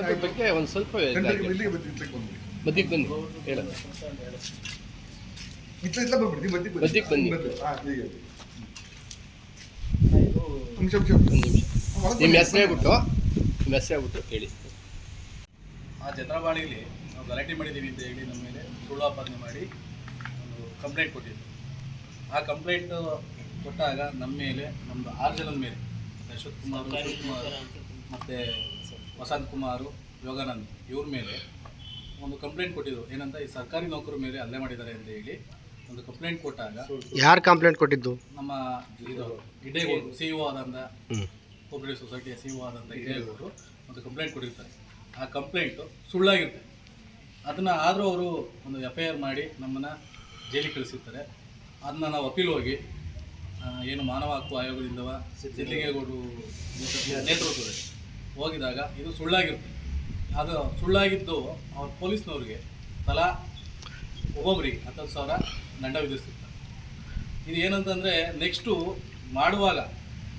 ಅದ್ರ ಬಗ್ಗೆ ಒಂದು ಸ್ವಲ್ಪ ಮಧ್ಯಕ್ಕೆ ಬನ್ನಿ ಹೇಳ ಬನ್ನಿ. ನಿಮ್ಮ ಹೆಸರು ಹೇಳ್ಬಿಟ್ಟು. ನಿಮ್ಮ ಹೆಸರು ಹೇಳ್ಬಿಟ್ಟು ಹೇಳಿ ಆ ಚಂದ್ರಬಾಳಿಲಿ ನಾವು ಗಲಾಟೆ ಮಾಡಿದ್ದೀವಿ ಅಂತ ಹೇಳಿ ನಮ್ಮ ಮೇಲೆ ಸುಳ್ಳು ಆಪಾದನೆ ಮಾಡಿ ಒಂದು ಕಂಪ್ಲೇಂಟ್ ಕೊಟ್ಟಿದ್ರು. ಆ ಕಂಪ್ಲೇಂಟ್ ಕೊಟ್ಟಾಗ ನಮ್ಮ ಮೇಲೆ ನಮ್ಮದು ಆರು ಜನದ ಮೇಲೆ ಅಶೋಕ್ ಕುಮಾರ್ ಕುಮಾರ್ ಮತ್ತು ವಸಂತ್ ಕುಮಾರು ಯೋಗಾನಂದ್ ಇವ್ರ ಮೇಲೆ ಒಂದು ಕಂಪ್ಲೇಂಟ್ ಕೊಟ್ಟಿದ್ರು. ಏನಂತ ಈ ಸರ್ಕಾರಿ ನೌಕರ ಮೇಲೆ ಹಲ್ಲೆ ಮಾಡಿದ್ದಾರೆ ಅಂತ ಹೇಳಿ ಒಂದು ಕಂಪ್ಲೇಂಟ್ ಕೊಟ್ಟಾಗ ಯಾರು ಕಂಪ್ಲೇಂಟ್ ಕೊಟ್ಟಿದ್ದು? ನಮ್ಮ ಇದು ಇಡೇಗೌಡರು ಸಿ ಇ ಆದಂಥ. ಕೋಪರೇಟಿವ್ ಸೊಸೈಟಿಯ ಸಿ ಇ ಆದಂಥ ಇಡೇಗೌಡರು ಒಂದು ಕಂಪ್ಲೇಂಟ್ ಕೊಟ್ಟಿರ್ತಾರೆ. ಆ ಕಂಪ್ಲೇಂಟು ಸುಳ್ಳಾಗಿರುತ್ತೆ. ಅದನ್ನು ಆದರೂ ಅವರು ಒಂದು ಎಫ್ ಐ ಆರ್ ಮಾಡಿ ನಮ್ಮನ್ನು ಜೈಲಿಗೆ ಕಳಿಸಿರ್ತಾರೆ. ಅದನ್ನ ನಾವು ಅಪೀಲ್ ಹೋಗಿ ಏನು ಮಾನವ ಹಕ್ಕು ಆಯೋಗದಿಂದ ಸಿದ್ಲಿಂಗೇಗೌಡರು ನೇತೃತ್ವದಲ್ಲಿ ಹೋಗಿದಾಗ ಇದು ಸುಳ್ಳಾಗಿರುತ್ತೆ. ಅದು ಸುಳ್ಳಾಗಿದ್ದು ಅವ್ರ ಪೊಲೀಸ್ನವ್ರಿಗೆ ತಲಾ ಒಬ್ಬೊಬ್ಬರಿಗೆ ಹತ್ತತ್ತು ಸಾವಿರ ದಂಡ ವಿಧಿಸ್ತಿರ್ತಾರೆ ಇದು ಏನಂತಂದರೆ ನೆಕ್ಸ್ಟು ಮಾಡುವಾಗ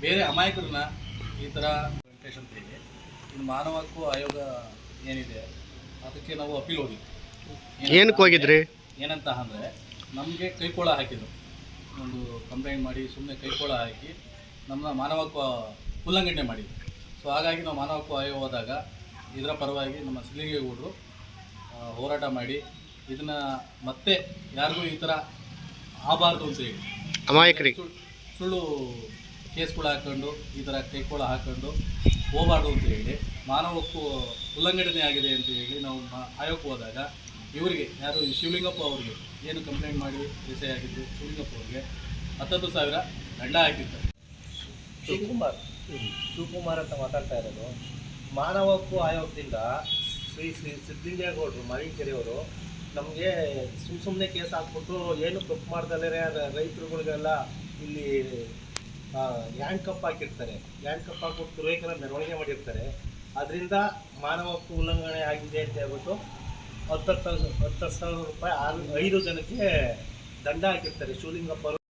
ಬೇರೆ ಅಮಾಯಕರನ್ನ ಈ ಥರ ವೆಂಕಟೇಶ್ ಅಂತ ಇನ್ನು ಇದು ಮಾನವ ಹಕ್ಕು ಆಯೋಗ ಏನಿದೆ ಅದಕ್ಕೆ ನಾವು ಅಪೀಲ್ ಹೋಗಿದ್ವಿ. ಏನಕ್ಕೆ ಹೋಗಿದ್ರಿ? ಏನಂತ ಅಂದರೆ ನಮಗೆ ಕೈಕೋಳ ಹಾಕಿದ್ರು. ಒಂದು ಕಂಪ್ಲೇಂಟ್ ಮಾಡಿ ಸುಮ್ಮನೆ ಕೈಕೋಳ ಹಾಕಿ ನಮ್ಮ ಮಾನವ ಹಕ್ಕು ಉಲ್ಲಂಘನೆ ಮಾಡಿದ್ರು. ಸೊ ಹಾಗಾಗಿ ನಾವು ಮಾನವ ಹಕ್ಕು ಆಯೋಗ ಹೋದಾಗ ಇದರ ಪರವಾಗಿ ನಮ್ಮ ಸಿಲಿಂಗೇಗೌಡರು ಹೋರಾಟ ಮಾಡಿ ಇದನ್ನು ಮತ್ತೆ ಯಾರಿಗೂ ಈ ಥರ ಆಗಬಾರ್ದು ಅಂತ ಹೇಳಿ. ಅಮಾಯಕರಿಗೆ. ಸುಳ್- ಸುಳ್ಳು ಕೇಸ್ಗಳು ಹಾಕೊಂಡು ಈ ಥರ ಕೈಕೋಳ ಹಾಕೊಂಡು ಹೋಗಬಾರ್ದು ಅಂತ ಹೇಳಿ ಮಾನವ ಹಕ್ಕು ಉಲ್ಲಂಘನೆ ಆಗಿದೆ ಅಂತ ಹೇಳಿ ನಾವು ಆಯೋಗಕ್ಕೆ ಹೋದಾಗ ಇವರಿಗೆ ಯಾರು ಶಿವಲಿಂಗಪ್ಪ ಅವರಿಗೆ ಏನು ಕಂಪ್ಲೇಂಟ್ ಮಾಡಿ ವಿಷಯ ಆಗಿದ್ದು ಶಿವಲಿಂಗಪ್ಪ ಅವರಿಗೆ ಹತ್ತತ್ತು ಸಾವಿರ ದಂಡ ಹಾಕಿರ್ತಾರೆ. ಶಿವಕುಮಾರ್ ಶಿವಕುಮಾರ್ ಅಂತ ಮಾತಾಡ್ತಾ ಇರೋದು. ಮಾನವ ಹಕ್ಕು ಆಯೋಗದಿಂದ ಶ್ರೀ ಶ್ರೀ ಸಿದ್ದಲಿಂಗೇಗೌಡರು ಮರೀಕೆರೆಯವರು ನಮಗೆ ಸುಮ್ಮ ಸುಮ್ಮನೆ ಕೇಸ್ ಹಾಕ್ಬಿಟ್ಟು ಏನು ತಪ್ಪು ಮಾಡ್ದಲೇ ರೈತರುಗಳಿಗೆಲ್ಲ ಇಲ್ಲಿ ಹ್ಯಾಂಡ್ ಕಪ್ ಹಾಕಿರ್ತಾರೆ. ಹ್ಯಾಂಡ್ ಕಪ್ ಹಾಕ್ಬಿಟ್ಟು ತುರುವೇಕೆಲ್ಲ ಮೆರವಣಿಗೆ ಮಾಡಿರ್ತಾರೆ. ಅದರಿಂದ ಮಾನವ ಹಕ್ಕು ಉಲ್ಲಂಘನೆ ಆಗಿದೆ ಅಂತ ಹೇಳ್ಬಿಟ್ಟು ಹತ್ತತ್ತು ಹತ್ತು ಸಾವಿರ ರೂಪಾಯಿ ಆರು, ಐದು ಜನಕ್ಕೆ ದಂಡ ಹಾಕಿರ್ತಾರೆ. ಶಿವಲಿಂಗಪ್ಪ ಅವರು